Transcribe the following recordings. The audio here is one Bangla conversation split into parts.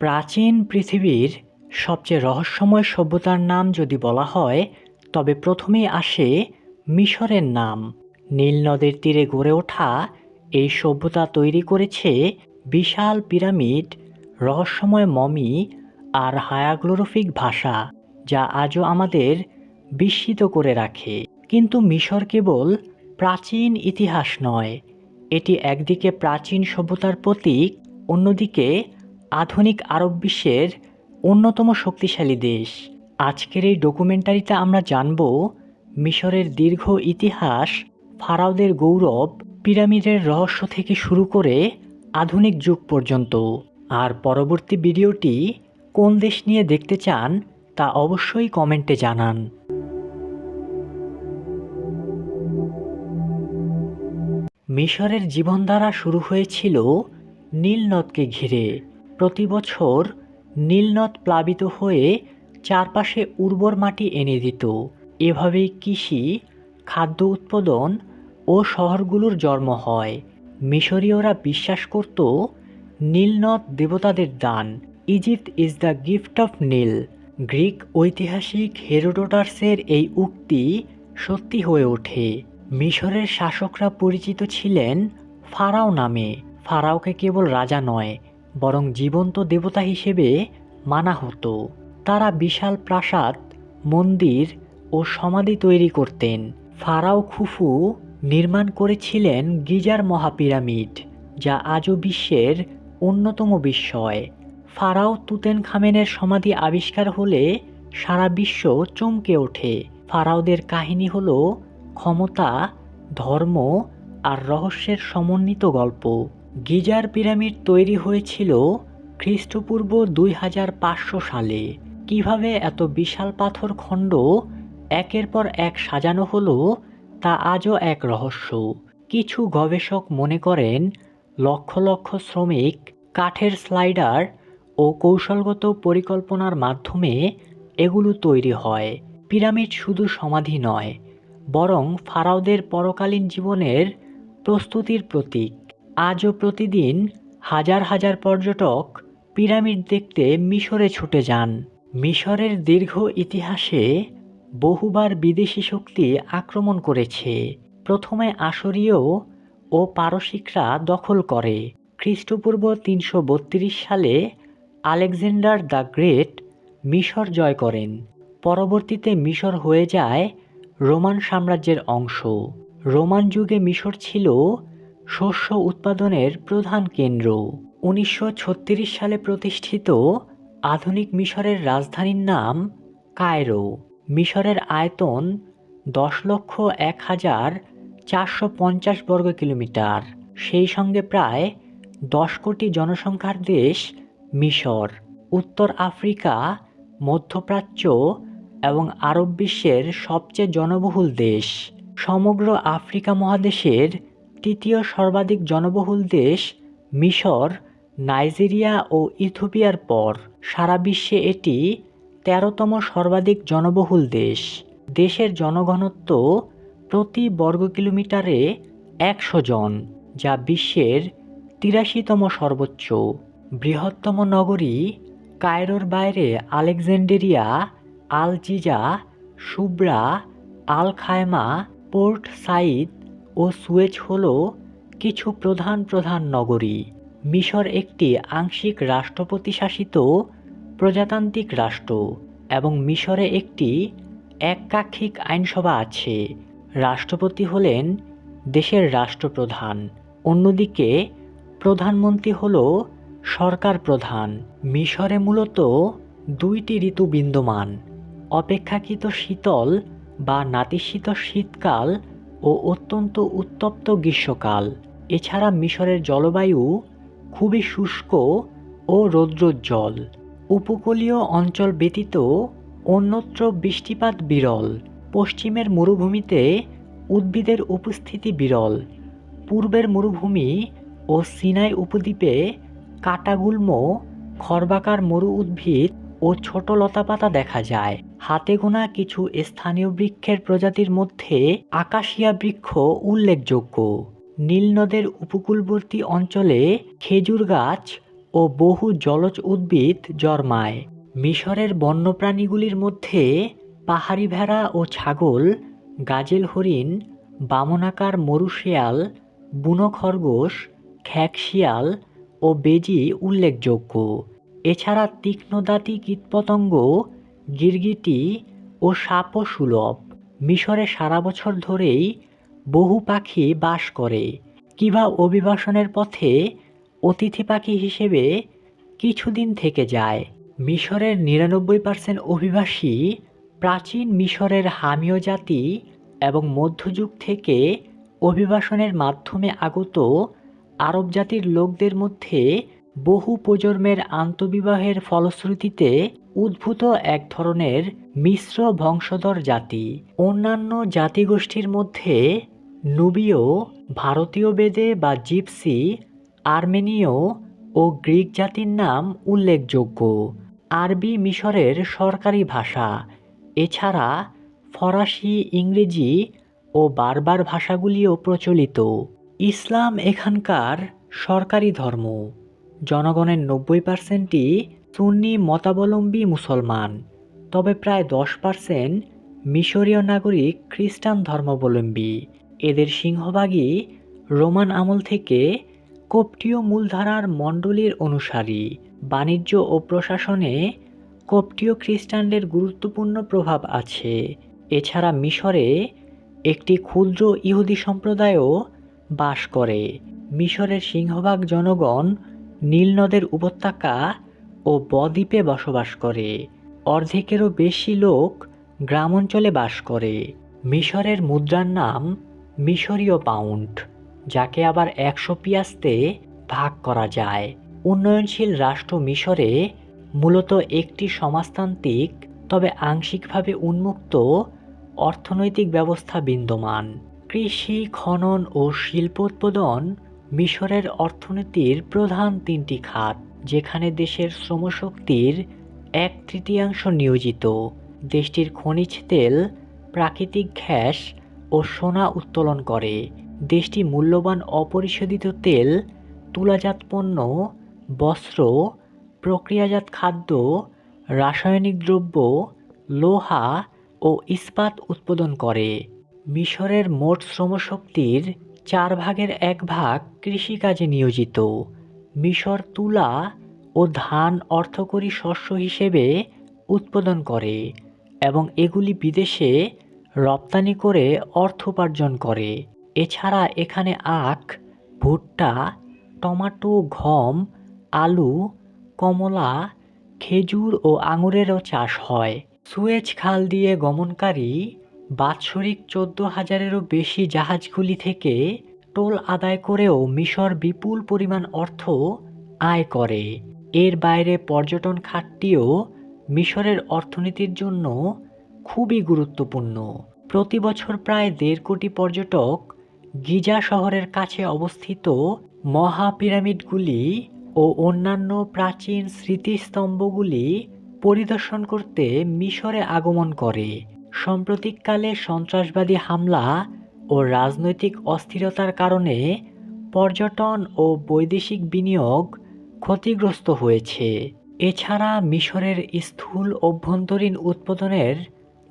প্রাচীন পৃথিবীর সবচেয়ে রহস্যময় সভ্যতার নাম যদি বলা হয়, তবে প্রথমেই আসে মিশরের নাম। নীল নদের তীরে গড়ে ওঠা এই সভ্যতা তৈরি করেছে বিশাল পিরামিড, রহস্যময় মমি আর হায়াগ্লোরোফিক ভাষা, যা আজও আমাদের বিস্মিত করে রাখে। কিন্তু মিশর কেবল প্রাচীন ইতিহাস নয়, এটি একদিকে প্রাচীন সভ্যতার প্রতীক, অন্যদিকে আধুনিক আরব বিশ্বের অন্যতম শক্তিশালী দেশ। আজকের এই ডকুমেন্টারিতে আমরা জানব মিশরের দীর্ঘ ইতিহাস, ফারাওদের গৌরব, পিরামিডের রহস্য থেকে শুরু করে আধুনিক যুগ পর্যন্ত। আর পরবর্তী ভিডিওটি কোন দেশ নিয়ে দেখতে চান তা অবশ্যই কমেন্টে জানান। মিশরের জীবনধারা শুরু হয়েছিল নীল নদকে ঘিরে। প্রতি বছর নীল নদ প্লাবিত হয়ে চারপাশে উর্বর মাটি এনে দিত। এভাবেই কৃষি, খাদ্য উৎপাদন ও শহরগুলোর জন্ম হয়। মিশরীয়রা বিশ্বাস করত নীল নদ দেবতাদের দান। Egypt is the gift of Nile. Greek ঐতিহাসিক হেরোডোটাসের এই উক্তি সত্যি হয়ে ওঠে। মিশরের শাসকরা পরিচিত ছিলেন ফারাও নামে। ফারাওকে কেবল রাজা নয় বরং জীবন্ত দেবতা হিসেবে মানা হতো। তারা বিশাল প্রাসাদ, মন্দির ও সমাধি তৈরি করতেন। ফারাও খুফু নির্মাণ করেছিলেন গিজার মহাপিরামিড, যা আজও বিশ্বের অন্যতম বিস্ময়। ফারাও তুতেন খামেনের সমাধি আবিষ্কার হলে সারা বিশ্ব চমকে ওঠে। ফারাওদের কাহিনী হলো ক্ষমতা, ধর্ম আর রহস্যের সমন্বিত গল্প। গিজার পিরামিড তৈরি হয়েছিল খ্রিস্টপূর্ব দুই হাজার পাঁচশো সালে। কীভাবে এত বিশাল পাথর খণ্ড একের পর এক সাজানো হলো তা আজও এক রহস্য। কিছু গবেষক মনে করেন, লক্ষ লক্ষ শ্রমিক, কাঠের স্লাইডার ও কৌশলগত পরিকল্পনার মাধ্যমে এগুলো তৈরি হয়। পিরামিড শুধু সমাধি নয়, বরং ফারাওদের পরকালীন জীবনের প্রস্তুতির প্রতীক। আজও প্রতিদিন হাজার হাজার পর্যটক পিরামিড দেখতে মিশরে ছুটে যান। মিশরের দীর্ঘ ইতিহাসে বহুবার বিদেশি শক্তি আক্রমণ করেছে। প্রথমে আসরীয় ও পারসিকরা দখল করে। খ্রিস্টপূর্ব তিনশো বত্রিশ সালে আলেকজান্ডার দ্য গ্রেট মিশর জয় করেন। পরবর্তীতে মিশর হয়ে যায় রোমান সাম্রাজ্যের অংশ। রোমান যুগে মিশর ছিল শস্য উৎপাদনের প্রধান কেন্দ্র। উনিশশো ছত্রিশ সালে প্রতিষ্ঠিত আধুনিক মিশরের রাজধানীর নাম কায়রো। মিশরের আয়তন দশ লক্ষ এক হাজার চারশো পঞ্চাশ বর্গ কিলোমিটার। সেই সঙ্গে প্রায় দশ কোটি জনসংখ্যার দেশ মিশর। উত্তর আফ্রিকা, মধ্যপ্রাচ্য এবং আরব বিশ্বের সবচেয়ে জনবহুল দেশ। সমগ্র আফ্রিকা মহাদেশের তৃতীয় সর্বাধিক জনবহুল দেশ মিশর, নাইজেরিয়া ও ইথোপিয়ার পর সারা বিশ্বে এটি তেরোতম সর্বাধিক জনবহুল দেশ। দেশের জনঘনত্ব প্রতি বর্গ কিলোমিটারে একশো জন, যা বিশ্বের তিরাশিতম সর্বোচ্চ। বৃহত্তম নগরী কায়রোর বাইরে Alexandria al Giza Shubra al Khaima Port Said ও সুয়েজ হল কিছু প্রধান প্রধান নগরী। মিশর একটি আংশিক রাষ্ট্রপতি শাসিত প্রজাতান্ত্রিক রাষ্ট্র এবং মিশরে একটি এককাক্ষিক আইনসভা আছে। রাষ্ট্রপতি হলেন দেশের রাষ্ট্রপ্রধান। অন্যদিকে প্রধানমন্ত্রী হল সরকার প্রধান। মিশরে মূলত দুইটি ঋতু বিদ্যমান। অপেক্ষাকৃত শীতল বা নাতিশীত শীতকাল ও অত্যন্ত উত্তপ্ত গ্রীষ্মকাল। এছাড়া মিশরের জলবায়ু খুবই শুষ্ক ও রৌদ্রোজ্জ্বল। উপকূলীয় অঞ্চল ব্যতীত অন্যত্র বৃষ্টিপাত বিরল। পশ্চিমের মরুভূমিতে উদ্ভিদের উপস্থিতি বিরল। পূর্বের মরুভূমি ও সিনাই উপদ্বীপে কাটাগুল্ম খর্বাকার মরু উদ্ভিদ ও ছোট লতাপাতা দেখা যায়। হাতে গোনা কিছু স্থানীয় বৃক্ষের প্রজাতির মধ্যে আকাশিয়া বৃক্ষ উল্লেখযোগ্য। নীল নদের উপকূলবর্তী অঞ্চলে খেজুর গাছ ও বহু জলজ উদ্ভিদ জন্মায়। মিশরের বন্যপ্রাণীগুলির মধ্যে পাহাড়ি ভেড়া ও ছাগল, গাজেল হরিণ, বামনাকার মরুশিয়াল, বুনো খরগোশ খ্যাক শিয়াল ও বেজি উল্লেখযোগ্য। এছাড়া তীক্ষ্ণদাঁতি কীটপতঙ্গ গিরগিটি ও সাপও সুলভ। মিশরে সারা বছর ধরেই বহু পাখি বাস করে। কিবা অভিবাসনের পথে অতিথি পাখি হিসেবে কিছুদিন থেকে যায়। মিশরের নিরানব্বই পার্সেন্ট অভিবাসী প্রাচীন মিশরের হামীয় জাতি এবং মধ্যযুগ থেকে অভিবাসনের মাধ্যমে আগত আরব জাতির লোকদের মধ্যে বহু প্রজন্মের আন্তবিবাহের ফলশ্রুতিতে উদ্ভূত এক ধরনের মিশ্র বংশধর জাতি। অন্যান্য জাতিগোষ্ঠীর মধ্যে নুবীয়, ভারতীয় বেদে বা জিপসি, আর্মেনীয় ও গ্রিক জাতির নাম উল্লেখযোগ্য। আরবি মিশরের সরকারি ভাষা। এছাড়া ফরাসি, ইংরেজি ও বারবার ভাষাগুলিও প্রচলিত। ইসলাম এখানকার সরকারি ধর্ম। জনগণের নব্বই পার্সেন্টই সুন্নি মতাবলম্বী মুসলমান, তবে প্রায় দশ পার্সেন্ট মিশরীয় নাগরিক খ্রিস্টান ধর্মাবলম্বী। এদের সিংহভাগই রোমান আমল থেকে কোপটীয় মূলধারার মণ্ডলীর অনুসারী। বাণিজ্য ও প্রশাসনে কোপটীয় খ্রিস্টানদের গুরুত্বপূর্ণ প্রভাব আছে। এছাড়া মিশরে একটি ক্ষুদ্র ইহুদি সম্প্রদায়ও বাস করে। মিশরের সিংহভাগ জনগণ নীল নদের উপত্যকা ও বদ্বীপে বসবাস করে। অর্ধেকেরও বেশি লোক গ্রাম অঞ্চলে বাস করে। মিশরের মুদ্রার নাম মিশরীয় পাউন্ড, যাকে আবার একশো পিয়াস্তে ভাগ করা যায়। উন্নয়নশীল রাষ্ট্র মিশরে মূলত একটি সমাজতান্ত্রিক, তবে আংশিকভাবে উন্মুক্ত অর্থনৈতিক ব্যবস্থা বিদ্যমান। কৃষি, খনন ও শিল্পোৎপাদন মিশরের অর্থনীতির প্রধান তিনটি খাত, যেখানে দেশের শ্রমশক্তির এক তৃতীয়াংশ নিয়োজিত। দেশটির খনিজ তেল, প্রাকৃতিক গ্যাস ও সোনা উত্তোলন করে। দেশটি মূল্যবান অপরিশোধিত তেল, তুলাজাত পণ্য, বস্ত্র, প্রক্রিয়াজাত খাদ্য, রাসায়নিক দ্রব্য, লোহা ও ইস্পাত উৎপাদন করে। মিশরের মোট শ্রমশক্তির চার ভাগের এক ভাগ কৃষিকাজে নিয়োজিত। মিশর তুলা ও ধান অর্থকরী শস্য হিসেবে উৎপাদন করে এবং এগুলি বিদেশে রপ্তানি করে অর্থ উপার্জন করে। এছাড়া এখানে আখ, ভুট্টা, টমাটো, গম, আলু, কমলা, খেজুর ও আঙুরেরও চাষ হয়। সুয়েজ খাল দিয়ে গমনকারী বাৎসরিক চোদ্দ হাজারেরও বেশি জাহাজগুলি থেকে টোল আদায় করেও মিশর বিপুল পরিমাণ অর্থ আয় করে। এর বাইরে পর্যটন খাতটিও মিশরের অর্থনীতির জন্য খুবই গুরুত্বপূর্ণ। প্রতি বছর প্রায় দেড় কোটি পর্যটক গিজা শহরের কাছে অবস্থিত মহা পিরামিডগুলি ও অন্যান্য প্রাচীন স্মৃতিস্তম্ভগুলি পরিদর্শন করতে মিশরে আগমন করে। সাম্প্রতিককালে সন্ত্রাসবাদী হামলা ও রাজনৈতিক অস্থিরতার কারণে পর্যটন ও বৈদেশিক বিনিয়োগ ক্ষতিগ্রস্ত হয়েছে। এছাড়া মিশরের স্থূল অভ্যন্তরীণ উৎপাদনের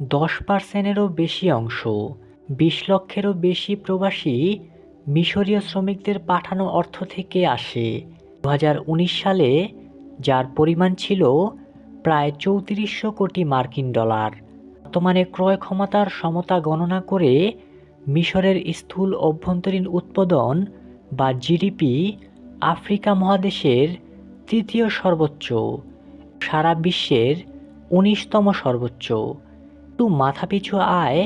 দশ পার্সেন্টেরও বেশি অংশ, বিশ লক্ষেরও বেশি প্রবাসী মিশরীয় শ্রমিকদের পাঠানো অর্থ থেকে আসে। দু হাজার উনিশ সালে যার পরিমাণ ছিল প্রায় চৌত্রিশশো কোটি মার্কিন ডলার। বর্তমানে ক্রয় ক্ষমতার সমতা গণনা করে মিশরের স্থূল অভ্যন্তরীণ উৎপাদন বা জিডিপি আফ্রিকা মহাদেশের তৃতীয় সর্বোচ্চ, সারা বিশ্বের উনিশতম সর্বোচ্চ, কিন্তু মাথাপিছু আয়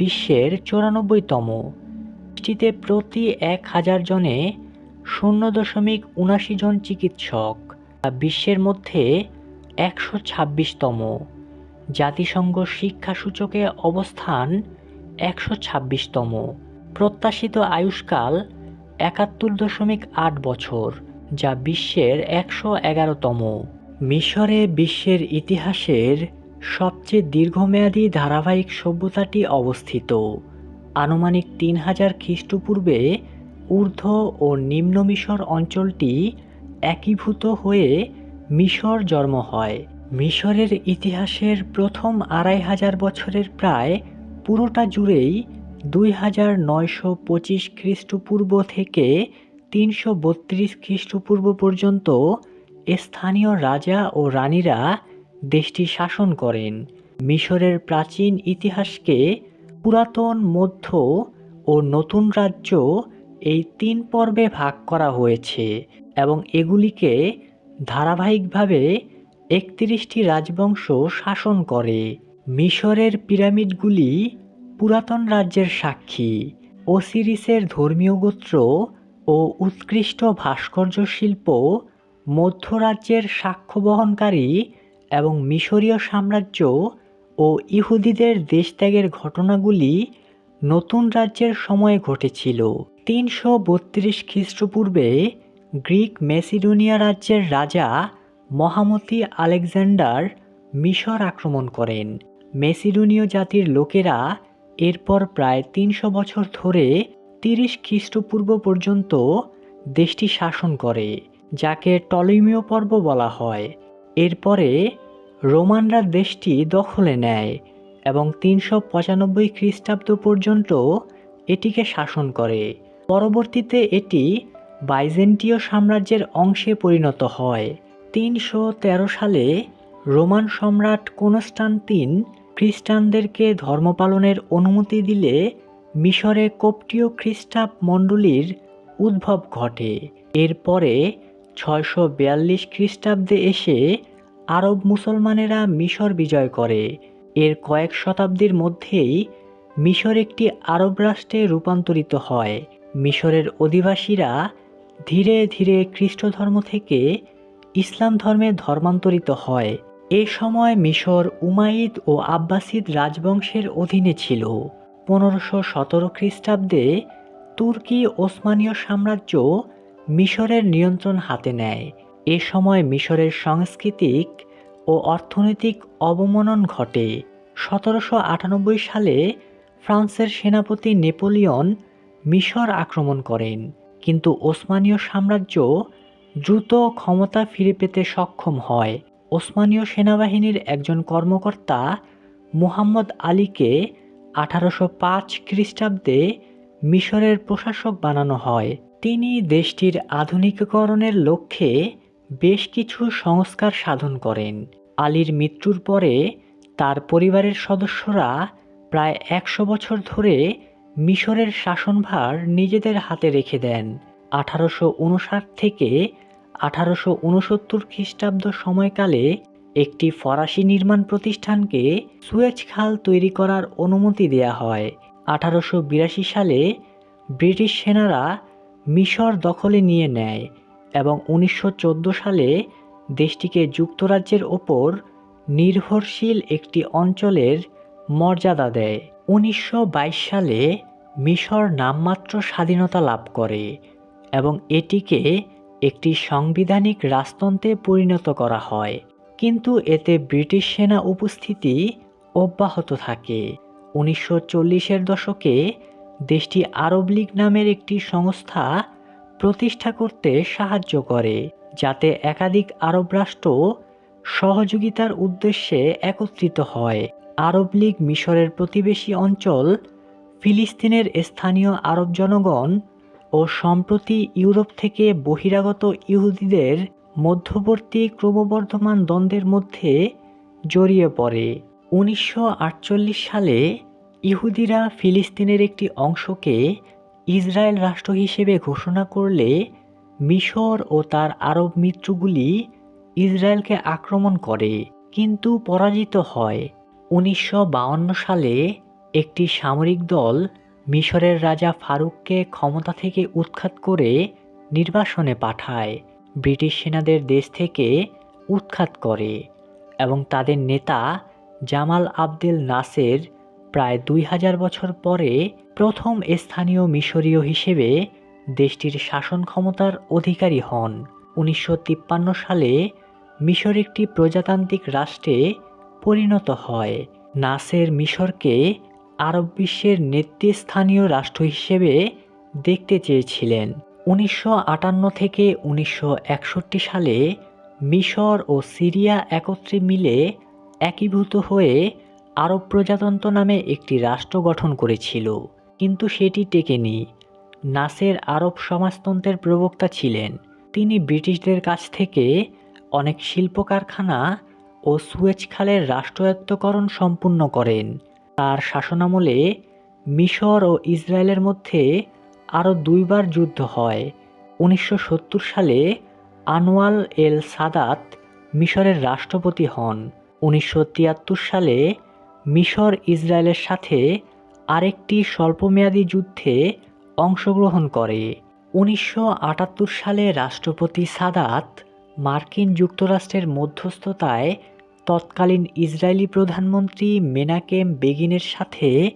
বিশ্বের চুরানব্বইতম। দেশটিতে প্রতি এক হাজার জনে শূন্য দশমিক উনাশি জন চিকিৎসক বিশ্বের মধ্যে একশো ছাব্বিশতম। জাতিসংঘ শিক্ষা সূচকে অবস্থান একশো ছাব্বিশতম। প্রত্যাশিত আয়ুষ্কাল একাত্তর দশমিক আট বছর, যা বিশ্বের একশো এগারোতম। মিশরে বিশ্বের ইতিহাসের সবচেয়ে দীর্ঘমেয়াদী ধারাবাহিক সভ্যতাটি অবস্থিত। আনুমানিক তিন হাজার খ্রিস্টপূর্বে ঊর্ধ্ব ও নিম্ন মিশর অঞ্চলটি একীভূত হয়ে মিশর জন্ম হয়। মিশরের ইতিহাসের প্রথম আড়াই হাজার বছরের প্রায় পুরোটা জুড়েই দুই হাজার নয়শো পঁচিশ খ্রিস্টপূর্ব থেকে তিনশো বত্রিশ খ্রিস্টপূর্ব পর্যন্ত স্থানীয় রাজা ও রানীরা দেশটি শাসন করেন। মিশরের প্রাচীন ইতিহাসকে পুরাতন, মধ্য ও নতুন রাজ্য এই তিন পর্বে ভাগ করা হয়েছে এবং এগুলিকে ধারাবাহিকভাবে একত্রিশটি রাজবংশ শাসন করে। মিশরের পিরামিডগুলি পুরাতন রাজ্যের সাক্ষী। ওসিরিসের ধর্মীয় গোত্র ও উৎকৃষ্ট ভাস্কর্য শিল্প মধ্যরাজ্যের সাক্ষ্য বহনকারী এবং মিশরীয় সাম্রাজ্য ও ইহুদিদের দেশত্যাগের ঘটনাগুলি নতুন রাজ্যের সময়ে ঘটেছিল। তিনশো বত্রিশ খ্রিস্টপূর্বে গ্রিক মেসিডোনিয়া রাজ্যের রাজা মহামতি আলেকজান্ডার মিশর আক্রমণ করেন। মেসিডোনীয় জাতির লোকেরা এরপর প্রায় তিনশো বছর ধরে তিরিশ খ্রিস্টপূর্ব পর্যন্ত দেশটি শাসন করে, যাকে টলিমীয় পর্ব বলা হয়। এরপরে রোমানরা দেশটি দখলে নেয় এবং তিনশো পঁচানব্বই খ্রিস্টাব্দ পর্যন্ত এটিকে শাসন করে। পরবর্তীতে এটি বাইজেন্টীয় সাম্রাজ্যের অংশে পরিণত হয়। তিনশো তেরো সালে রোমান সম্রাট কনস্টান্তিন খ্রিস্টানদেরকে ধর্ম পালনের অনুমতি দিলে মিশরে কোপটীয় খ্রিস্টাব মণ্ডলীর উদ্ভব ঘটে। এরপরে ছয়শো বিয়াল্লিশ খ্রিস্টাব্দে এসে আরব মুসলমানেরা মিশর বিজয় করে। এর কয়েক শতাব্দীর মধ্যেই মিশর একটি আরব রাষ্ট্রে রূপান্তরিত হয়। মিশরের অধিবাসীরা ধীরে ধীরে খ্রিস্ট ধর্ম থেকে ইসলাম ধর্মে ধর্মান্তরিত হয়। এ সময় মিশর, উমাইদ ও আব্বাসিদ রাজবংশের অধীনে ছিল। পনেরোশো সতেরো খ্রিস্টাব্দে তুর্কি ওসমানীয় সাম্রাজ্য মিশরের নিয়ন্ত্রণ হাতে নেয়। এ সময় মিশরের সাংস্কৃতিক ও অর্থনৈতিক অবমনন ঘটে। সতেরোশো আটানব্বই সালে ফ্রান্সের সেনাপতি নেপোলিয়ন মিশর আক্রমণ করেন। কিন্তু ওসমানীয় সাম্রাজ্য দ্রুত ক্ষমতা ফিরে পেতে সক্ষম হয়। ওসমানীয় সেনাবাহিনীর একজন কর্মকর্তা মুহাম্মদ আলীকে আঠারোশো পাঁচ খ্রিস্টাব্দে মিশরের প্রশাসক বানানো হয়। তিনি দেশটির আধুনিকীকরণের লক্ষ্যে বেশ কিছু সংস্কার সাধন করেন। আলীর মৃত্যুর পরে তার পরিবারের সদস্যরা প্রায় একশো বছর ধরে মিশরের শাসনভার নিজেদের হাতে রেখে দেন। আঠারোশো উনষাট থেকে আঠারোশো উনসত্তর খ্রিস্টাব্দ সময়কালে একটি ফরাসি নির্মাণ প্রতিষ্ঠানকে সুয়েজ খাল তৈরি করার অনুমতি দেয়া হয়। আঠারোশো বিরাশি সালে ব্রিটিশ সেনারা মিশর দখলে নিয়ে নেয় এবং উনিশশো চোদ্দ সালে দেশটিকে যুক্তরাজ্যের ওপর নির্ভরশীল একটি অঞ্চলের মর্যাদা দেয়। উনিশশো বাইশ সালে মিশর নামমাত্র স্বাধীনতা লাভ করে এবং এটিকে একটি সাংবিধানিক রাজতন্ত্রে পরিণত করা হয়। কিন্তু এতে ব্রিটিশ সেনা উপস্থিতি অব্যাহত থাকে। উনিশশো চল্লিশের দশকে দেশটি আরব লীগ নামের একটি সংস্থা প্রতিষ্ঠা করতে সাহায্য করে, যাতে একাধিক আরব রাষ্ট্র সহযোগিতার উদ্দেশ্যে একত্রিত হয়। আরব লীগ মিশরের প্রতিবেশী অঞ্চল ফিলিস্তিনের স্থানীয় আরব জনগণ ও সম্প্রতি ইউরোপ থেকে বহিরাগত ইহুদিদের মধ্যবর্তী ক্রমবর্ধমান দ্বন্দ্বের মধ্যে জড়িয়ে পড়ে। উনিশশো আটচল্লিশ সালে ইহুদিরা ফিলিস্তিনের একটি অংশকে ইসরায়েল রাষ্ট্র হিসেবে ঘোষণা করলে মিশর ও তার আরব মিত্রগুলি ইসরায়েলকে আক্রমণ করে, কিন্তু পরাজিত হয়। উনিশশো সালে একটি সামরিক দল মিশরের রাজা ফারুককে ক্ষমতা থেকে উৎখাত করে নির্বাসনে পাঠায়, ব্রিটিশ সেনাদের দেশ থেকে উৎখাত করে এবং তাদের নেতা জামাল আবদেল নাসের প্রায় দুই হাজার বছর পরে প্রথম স্থানীয় মিশরীয় হিসেবে দেশটির শাসন ক্ষমতার অধিকারী হন। উনিশশো তিপ্পান্ন সালে মিশর একটি প্রজাতান্ত্রিক রাষ্ট্রে পরিণত হয়। নাসের মিশরকে আরব বিশ্বের নেতৃস্থানীয় রাষ্ট্র হিসেবে দেখতে চেয়েছিলেন। উনিশশো আটান্ন থেকে উনিশশো একষট্টি সালে মিশর ও সিরিয়া একত্রে মিলে একীভূত হয়ে আরব প্রজাতন্ত্র নামে একটি রাষ্ট্র গঠন করেছিল। কিন্তু সেটি টেকেনি। নাসের আরব সমাজতন্ত্রের প্রবক্তা ছিলেন। তিনি ব্রিটিশদের কাছ থেকে অনেক শিল্প কারখানা ও সুয়েজ খালের রাষ্ট্রায়ত্তকরণ সম্পূর্ণ করেন। তার শাসনামলে মিশর ও ইসরায়েলের মধ্যে আরও দুইবার যুদ্ধ হয়। উনিশশো সত্তর সালে আনোয়াল এল সাদাত মিশরের রাষ্ট্রপতি হন। উনিশশো তিয়াত্তর সালে মিশর ইসরায়েলের সাথে আরেকটি স্বল্পমেয়াদী যুদ্ধে অংশগ্রহণ করে। উনিশশো আটাত্তর সালে রাষ্ট্রপতি সাদাত মার্কিন যুক্তরাষ্ট্রের মধ্যস্থতায় তৎকালীন ইসরায়েলি প্রধানমন্ত্রী মেনাকেম বেগিনের সাথে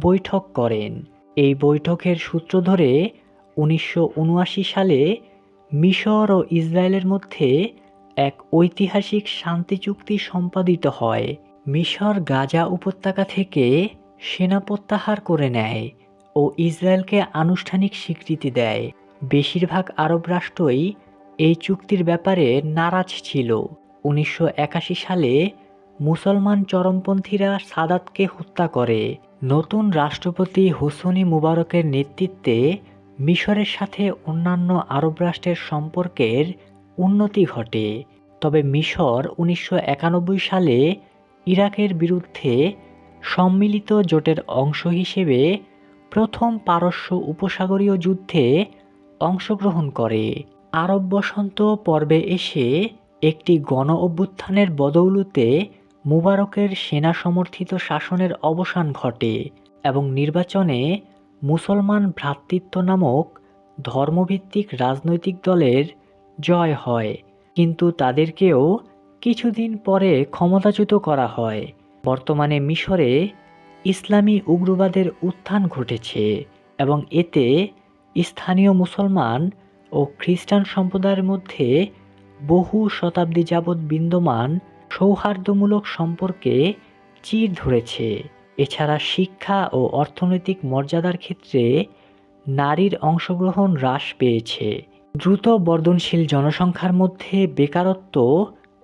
বৈঠক করেন। এই বৈঠকের সূত্র ধরে উনিশশো উনআশি সালে মিশর ও ইসরায়েলের মধ্যে এক ঐতিহাসিক শান্তি চুক্তি সম্পাদিত হয়। মিশর গাজা উপত্যকা থেকে সেনা প্রত্যাহার করে নেয় ও ইসরায়েলকে আনুষ্ঠানিক স্বীকৃতি দেয়। বেশিরভাগ আরব রাষ্ট্রই এই চুক্তির ব্যাপারে নারাজ ছিল। উনিশশো একাশি সালে মুসলমান চরমপন্থীরা সাদাতকে হত্যা করে। নতুন রাষ্ট্রপতি হোসনি মুবারকের নেতৃত্বে মিশরের সাথে অন্যান্য আরব রাষ্ট্রের সম্পর্কের উন্নতি ঘটে। তবে মিশর উনিশশো একানব্বই সালে ইরাকের বিরুদ্ধে সম্মিলিত জোটের অংশ হিসেবে প্রথম পারস্য উপসাগরীয় যুদ্ধে অংশগ্রহণ করে। আরব বসন্ত পর্বে এসে একটি গণ অভ্যুত্থানের বদৌলতে মুবারকের সেনা সমর্থিত শাসনের অবসান ঘটে এবং নির্বাচনে মুসলমান ভ্রাতৃত্ব নামক ধর্মভিত্তিক রাজনৈতিক দলের জয় হয়, কিন্তু তাদেরকেও কিছুদিন পরে ক্ষমতাচ্যুত করা হয়। বর্তমানে মিশরে ইসলামী উগ্রবাদের উত্থান ঘটেছে এবং এতে স্থানীয় মুসলমান ও খ্রিস্টান সম্প্রদায়ের মধ্যে বহু শতাব্দী যাবৎ বিদ্যমান সৌহার্দ্যমূলক সম্পর্কে চির ধরেছে। এছাড়া শিক্ষা ও অর্থনৈতিক মর্যাদার ক্ষেত্রে নারীর অংশগ্রহণ হ্রাস পেয়েছে। দ্রুত বর্ধনশীল জনসংখ্যার মধ্যে বেকারত্ব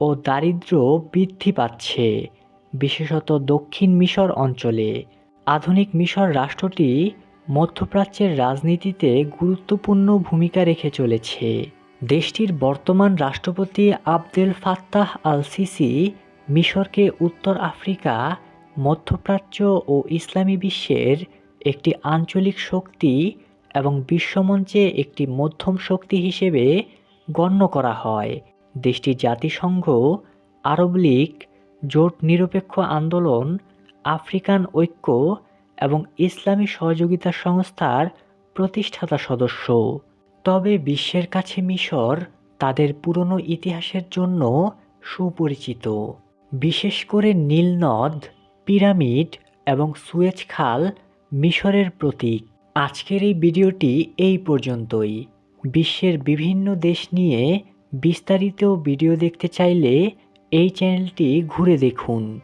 ও দারিদ্র বৃদ্ধি পাচ্ছে। বিশেষত দক্ষিণ মিশর অঞ্চলে আধুনিক মিশর রাষ্ট্রটি মধ্যপ্রাচ্যের রাজনীতিতে গুরুত্বপূর্ণ ভূমিকা রেখে চলেছে। দেশটির বর্তমান রাষ্ট্রপতি আবদেল ফাত্তাহ আল সিসি মিশরকে উত্তর আফ্রিকা, মধ্যপ্রাচ্য ও ইসলামী বিশ্বের একটি আঞ্চলিক শক্তি এবং বিশ্বমঞ্চে একটি মধ্যম শক্তি হিসেবে গণ্য করা হয়। দেশটি জাতিসংঘ, আরব লীগ, জোট নিরপেক্ষ আন্দোলন, আফ্রিকান ঐক্য এবং ইসলামী সহযোগিতা সংস্থার প্রতিষ্ঠাতা সদস্য। তবে বিশ্বের কাছে মিশর তাদের পুরনো ইতিহাসের জন্য সুপরিচিত। বিশেষ করে নীলনদ পিরামিড এবং সুয়েজ খাল মিশরের প্রতীক। আজকের এই ভিডিওটি এই পর্যন্তই। বিশ্বের বিভিন্ন দেশ নিয়ে বিস্তারিত ভিডিও দেখতে চাইলে এই চ্যানেলটি ঘুরে দেখুন।